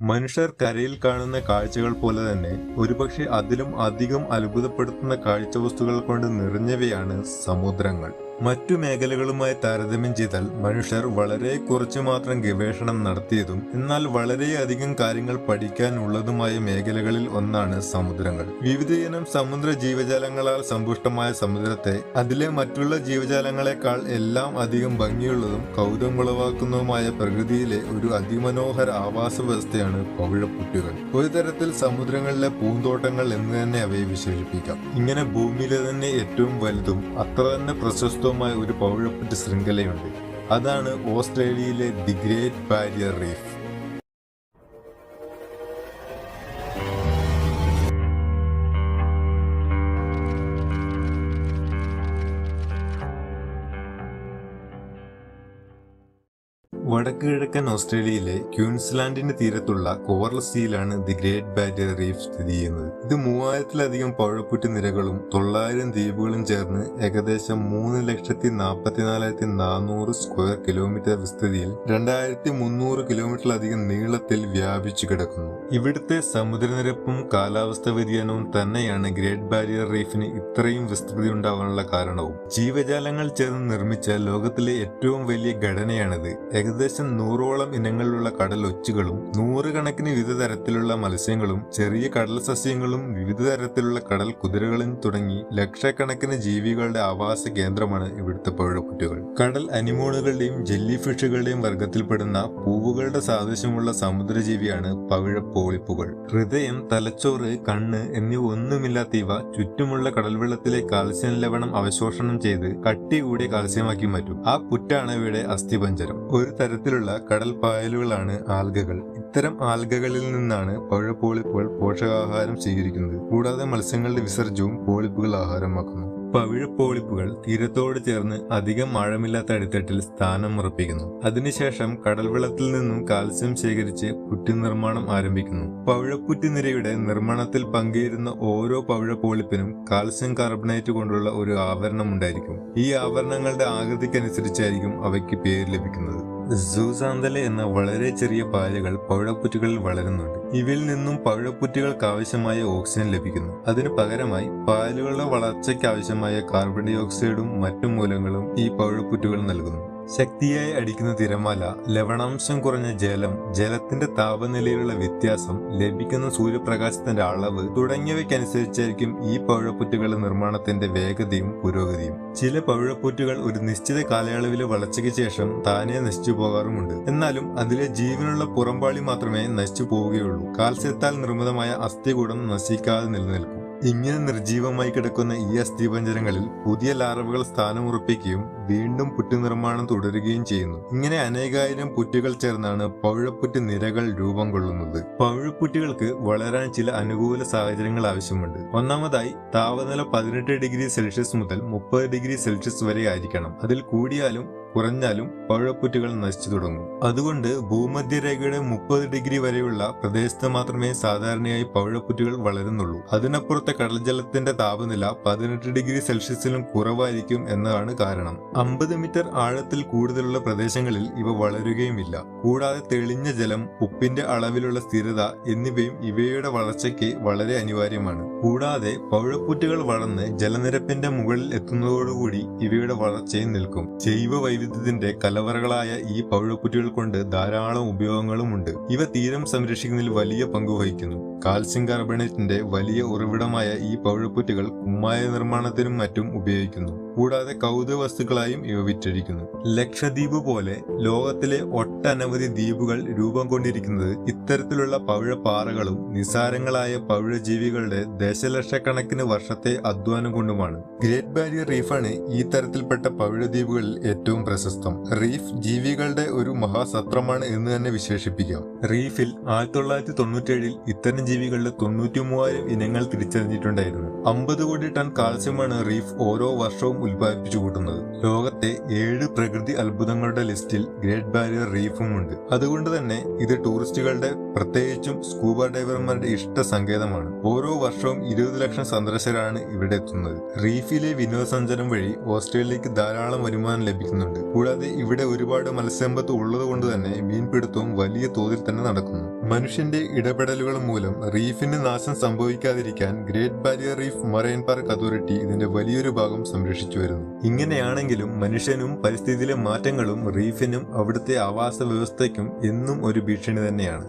മനുഷ്യർ കരയിൽ കാണുന്ന കാഴ്ചകൾ പോലെ തന്നെ ഒരുപക്ഷെ അതിലും അധികം അത്ഭുതപ്പെടുത്തുന്ന കാഴ്ചവസ്തുക്കൾ കൊണ്ട് നിറഞ്ഞവയാണ് സമുദ്രങ്ങൾ. മറ്റു മേഖലകളുമായി താരതമ്യം ചെയ്താൽ മനുഷ്യർ വളരെ കുറച്ചു മാത്രം ഗവേഷണം നടത്തിയതും എന്നാൽ വളരെയധികം കാര്യങ്ങൾ പഠിക്കാനുള്ളതുമായ മേഖലകളിൽ ഒന്നാണ് സമുദ്രങ്ങൾ. വിവിധയിനം സമുദ്ര ജീവജാലങ്ങളാൽ സമ്പുഷ്ടമായ സമുദ്രത്തെ അതിലെ മറ്റുള്ള ജീവജാലങ്ങളെക്കാൾ എല്ലാം അധികം ഭംഗിയുള്ളതും കൗതുകമുളവാക്കുന്നതുമായ പ്രകൃതിയിലെ ഒരു അതിമനോഹര ആവാസ വ്യവസ്ഥയാണ് പവിഴപ്പുറ്റുകൾ. ഒരു തരത്തിൽ സമുദ്രങ്ങളിലെ പൂന്തോട്ടങ്ങൾ എന്ന് തന്നെ അവയെ വിശേഷിപ്പിക്കാം. ഇങ്ങനെ ഭൂമിയിലെ തന്നെ ഏറ്റവും വലുതും അത്ര തന്നെ പ്രശസ്തവുമായ ഒരു പവിഴപ്പുറ്റ് ശൃംഖലയുണ്ട്. അതാണ് ഓസ്ട്രേലിയയിലെ ദി ഗ്രേറ്റ് ബാരിയർ റീഫ്. വടക്ക് കിഴക്കൻ ഓസ്ട്രേലിയയിലെ ക്യൂൻസ്ലാൻഡിന്റെ തീരത്തുള്ള കോറൽ സീയിലാണ് ദി ഗ്രേറ്റ് ബാരിയർ റീഫ് സ്ഥിതി ചെയ്യുന്നത്. ഇത് മൂവായിരത്തിലധികം പഴപ്പുറ്റ് നിരകളും തൊള്ളായിരം ദ്വീപുകളും ചേർന്ന് ഏകദേശം മൂന്ന് ലക്ഷത്തി നാൽപ്പത്തിനാലായിരത്തി നാനൂറ് സ്ക്വയർ കിലോമീറ്റർ വിസ്തൃതിയിൽ രണ്ടായിരത്തി മുന്നൂറ് കിലോമീറ്ററിലധികം നീളത്തിൽ വ്യാപിച്ചു കിടക്കുന്നു. ഇവിടുത്തെ സമുദ്രനിരപ്പും കാലാവസ്ഥ വ്യതിയാനവും തന്നെയാണ് ഗ്രേറ്റ് ബാരിയർ റീഫിന് ഇത്രയും വിസ്തൃതി ഉണ്ടാവാനുള്ള കാരണവും. ജീവജാലങ്ങൾ ചേർന്ന് നിർമ്മിച്ച ലോകത്തിലെ ഏറ്റവും വലിയ ഘടനയാണിത്. ഏകദേശം നൂറോളം ഇനങ്ങളിലുള്ള കടൽ ഒച്ചുകളും നൂറുകണക്കിന് വിവിധ തരത്തിലുള്ള മത്സ്യങ്ങളും ചെറിയ കടൽ സസ്യങ്ങളും വിവിധ തരത്തിലുള്ള കടൽ കുതിരകളും തുടങ്ങി ലക്ഷക്കണക്കിന് ജീവികളുടെ ആവാസ കേന്ദ്രമാണ് ഇവിടുത്തെ പവിഴപ്പുറ്റുകൾ കടൽ അനിമോണുകളുടെയും ജെല്ലി ഫിഷുകളുടെയും വർഗത്തിൽപ്പെടുന്ന പൂവുകളുടെ സാദൃശ്യമുള്ള സമുദ്രജീവിയാണ് പവിഴപ്പോളിപ്പുകൾ. ഹൃദയം തലച്ചോറ് കണ്ണ് എന്നിവ ഒന്നുമില്ലാത്ത ഇവ ചുറ്റുമുള്ള കടൽവെള്ളത്തിലെ കാൽസ്യം ലവണം അവശോഷണം ചെയ്ത് കട്ടി കൂടിയ കാൽസ്യമാക്കി മാറ്റും. ആ പുറ്റാണ് ഇവയുടെ അസ്ഥിപഞ്ചരം. ഒരു തരത്തിലുള്ള കടൽ പായലുകളാണ് ആൽഗകൾ. ഇത്തരം ആൽഗകളിൽ നിന്നാണ് പഴപ്പോളിപ്പുകൾ പോഷകാഹാരം സ്വീകരിക്കുന്നത്. കൂടാതെ മത്സ്യങ്ങളുടെ വിസർജ്യവും പോളിപ്പുകൾ ആഹാരമാക്കുന്നു. പവിഴപ്പോളിപ്പുകൾ തീരത്തോട് ചേർന്ന് അധികം ആഴമില്ലാത്ത അടിത്തട്ടിൽ സ്ഥാനം ഉറപ്പിക്കുന്നു. അതിനുശേഷം കടൽവെള്ളത്തിൽ നിന്നും കാൽസ്യം ശേഖരിച്ച് പുറ്റി നിർമ്മാണം ആരംഭിക്കുന്നു. പവിഴപ്പുറ്റി നിരയുടെ നിർമ്മാണത്തിൽ പങ്കുചേരുന്ന ഓരോ പവിഴപ്പോളിപ്പിനും കാൽസ്യം കാർബണേറ്റ് കൊണ്ടുള്ള ഒരു ആവരണം ഉണ്ടായിരിക്കും. ഈ ആവരണങ്ങളുടെ ആകൃതിക്കനുസരിച്ചായിരിക്കും അവയ്ക്ക് പേര് ലഭിക്കുന്നത്. സൂസാന്തല എന്ന വളരെ ചെറിയ പായലുകൾ പവിഴപ്പുറ്റുകളിൽ വളരുന്നുണ്ട്. ഇവയിൽ നിന്നും പവിഴപ്പുറ്റുകൾക്ക് ആവശ്യമായ ഓക്സിജൻ ലഭിക്കുന്നു. അതിനു പകരമായി പാലുകളുടെ വളർച്ചയ്ക്ക് ആവശ്യമായ കാർബൺ ഡൈ ഓക്സൈഡും മറ്റു മൂലങ്ങളും ഈ പവിഴപ്പുറ്റുകൾ നൽകുന്നു. ശക്തിയായി അടിക്കുന്ന തിരമാല ലവണാംശം കുറഞ്ഞ ജലം ജലത്തിന്റെ താപനിലയിലുള്ള വ്യത്യാസം ലഭിക്കുന്ന സൂര്യപ്രകാശത്തിന്റെ അളവ് തുടങ്ങിയവയ്ക്കനുസരിച്ചായിരിക്കും ഈ പവിഴപ്പുറ്റുകളുടെ നിർമ്മാണത്തിന്റെ വേഗതയും പുരോഗതിയും. ചില പവിഴപ്പുറ്റുകൾ ഒരു നിശ്ചിത കാലയളവിലെ വളർച്ചയ്ക്ക് ശേഷം താനെ നശിച്ചു പോകാറുമുണ്ട്. എന്നാലും അതിലെ ജീവനുള്ള പുറംപാളി മാത്രമേ നശിച്ചു പോവുകയുള്ളൂ. കാൽസ്യത്താൽ നിർമ്മിതമായ അസ്ഥികൂടം നശിക്കാതെ നിലനിൽക്കും. ഇങ്ങനെ നിർജീവമായി കിടക്കുന്ന ഈ അസ്ഥിപഞ്ജരങ്ങളിൽ പുതിയ ലാർവകൾ സ്ഥാനമുറപ്പിക്കുകയും വീണ്ടും പുറ്റു നിർമ്മാണം തുടരുകയും ചെയ്യുന്നു. ഇങ്ങനെ അനേകായിരം പുറ്റുകൾ ചേർന്നാണ് പവിഴപ്പുറ്റ് നിരകൾ രൂപം കൊള്ളുന്നത്. പവിഴപ്പുറ്റുകൾക്ക് വളരാൻ ചില അനുകൂല സാഹചര്യങ്ങൾ ആവശ്യമുണ്ട്. ഒന്നാമതായി താപനില പതിനെട്ട് ഡിഗ്രി സെൽഷ്യസ് മുതൽ മുപ്പത് ഡിഗ്രി സെൽഷ്യസ് വരെ ആയിരിക്കണം. അതിൽ കൂടിയാലും കുറഞ്ഞാലും പഴപ്പുറ്റുകൾ നശിച്ചു തുടങ്ങും. അതുകൊണ്ട് ഭൂമധ്യരേഖയുടെ മുപ്പത് ഡിഗ്രി വരെയുള്ള പ്രദേശത്ത് മാത്രമേ സാധാരണയായി പഴപ്പുറ്റുകൾ വളരുന്നുള്ളൂ. അതിനപ്പുറത്തെ കടൽജലത്തിന്റെ താപനില പതിനെട്ട് ഡിഗ്രി സെൽഷ്യസിലും കുറവായിരിക്കും എന്നതാണ് കാരണം. അമ്പത് മീറ്റർ ആഴത്തിൽ കൂടുതലുള്ള പ്രദേശങ്ങളിൽ ഇവ വളരുകയുമില്ല. കൂടാതെ തെളിഞ്ഞ ജലം ഉപ്പിന്റെ അളവിലുള്ള സ്ഥിരത എന്നിവയും ഇവയുടെ വളർച്ചയ്ക്ക് വളരെ അനിവാര്യമാണ്. കൂടാതെ പവിഴപ്പുറ്റുകൾ വളർന്ന് ജലനിരപ്പിന്റെ മുകളിൽ എത്തുന്നതോടുകൂടി ഇവയുടെ വളർച്ചയും നിൽക്കും. ജൈവ വൈവിധ്യത്തിന്റെ കലവറകളായ ഈ പവിഴപ്പുറ്റുകൾ കൊണ്ട് ധാരാളം ഉപയോഗങ്ങളുമുണ്ട് ഇവ തീരം സംരക്ഷിക്കുന്നതിൽ വലിയ പങ്ക് വഹിക്കുന്നു. കാൽസ്യം കാർബണേറ്റിന്റെ വലിയ ഉറവിടമായ ഈ പവിഴപ്പുറ്റുകൾ കുമ്മായ നിർമ്മാണത്തിനും മറ്റും ഉപയോഗിക്കുന്നു. കൂടാതെ കൗതുക വസ്തുക്കളായും ഇവ വിറ്റഴിക്കുന്നു. ലക്ഷദ്വീപ് പോലെ ലോകത്തിലെ ഒട്ടനവധി ദ്വീപുകൾ രൂപം കൊണ്ടിരിക്കുന്നത് ഇത്തരത്തിലുള്ള പവിഴപ്പാറകളും നിസാരങ്ങളായ പവിഴജീവികളുടെ ദശലക്ഷക്കണക്കിന് വർഷത്തെ അധ്വാനം കൊണ്ടുമാണ്. ഗ്രേറ്റ് ബാരിയർ റീഫാണ് ഈ തരത്തിൽപ്പെട്ട പവിഴദ്വീപുകളിൽ ഏറ്റവും പ്രശസ്തം. റീഫ് ജീവികളുടെ ഒരു മഹാസത്രമാണ് എന്ന് തന്നെ വിശേഷിപ്പിക്കാം. റീഫിൽ ആയിരത്തി തൊള്ളായിരത്തി തൊണ്ണൂറ്റേഴിൽ ഇത്തരം ജീവികളുടെ തൊണ്ണൂറ്റി മൂവായിരം ഇനങ്ങൾ തിരിച്ചറിഞ്ഞിട്ടുണ്ടായിരുന്നു. അമ്പത് കോടി ടൺ കാൽസ്യമാണ് റീഫ് ഓരോ വർഷവും ഉൽപ്പാദിപ്പിച്ചു കൂട്ടുന്നത്. ലോകത്തെ ഏഴ് പ്രകൃതി അത്ഭുതങ്ങളുടെ ലിസ്റ്റിൽ ഗ്രേറ്റ് ബാരിയർ റീഫും ഉണ്ട് അതുകൊണ്ട് തന്നെ ഇത് ടൂറിസ്റ്റുകളുടെ പ്രത്യേകിച്ചും സ്കൂബ ഡൈവർമാരുടെ ഇഷ്ട സങ്കേതമാണ്. ഓരോ വർഷവും ഇരുപത് ലക്ഷം സന്ദർശകരാണ് ഇവിടെ എത്തുന്നത്. റീഫിലെ വിനോദസഞ്ചാരം വഴി ഓസ്ട്രേലിയക്ക് ധാരാളം വരുമാനം ലഭിക്കുന്നുണ്ട്. കൂടാതെ ഇവിടെ ഒരുപാട് മത്സ്യമ്പത്ത് ഉള്ളത് കൊണ്ട് തന്നെ മീൻപിടുത്തവും വലിയ തോതിൽ തന്നെ നടക്കുന്നു. മനുഷ്യന്റെ ഇടപെടലുകൾ മൂലം റീഫിന് നാശം സംഭവിക്കാതിരിക്കാൻ great barrier reef marine park authority ഇതിന്റെ വലിയൊരു ഭാഗം സംരക്ഷിച്ചു വരുന്നു. ഇങ്ങനെയാണെങ്കിലും മനുഷ്യനും പരിസ്ഥിതിയിലെ മാറ്റങ്ങളും റീഫിനും അവിടുത്തെ ആവാസ വ്യവസ്ഥയ്ക്കും എന്നും ഒരു ഭീഷണി തന്നെയാണ്.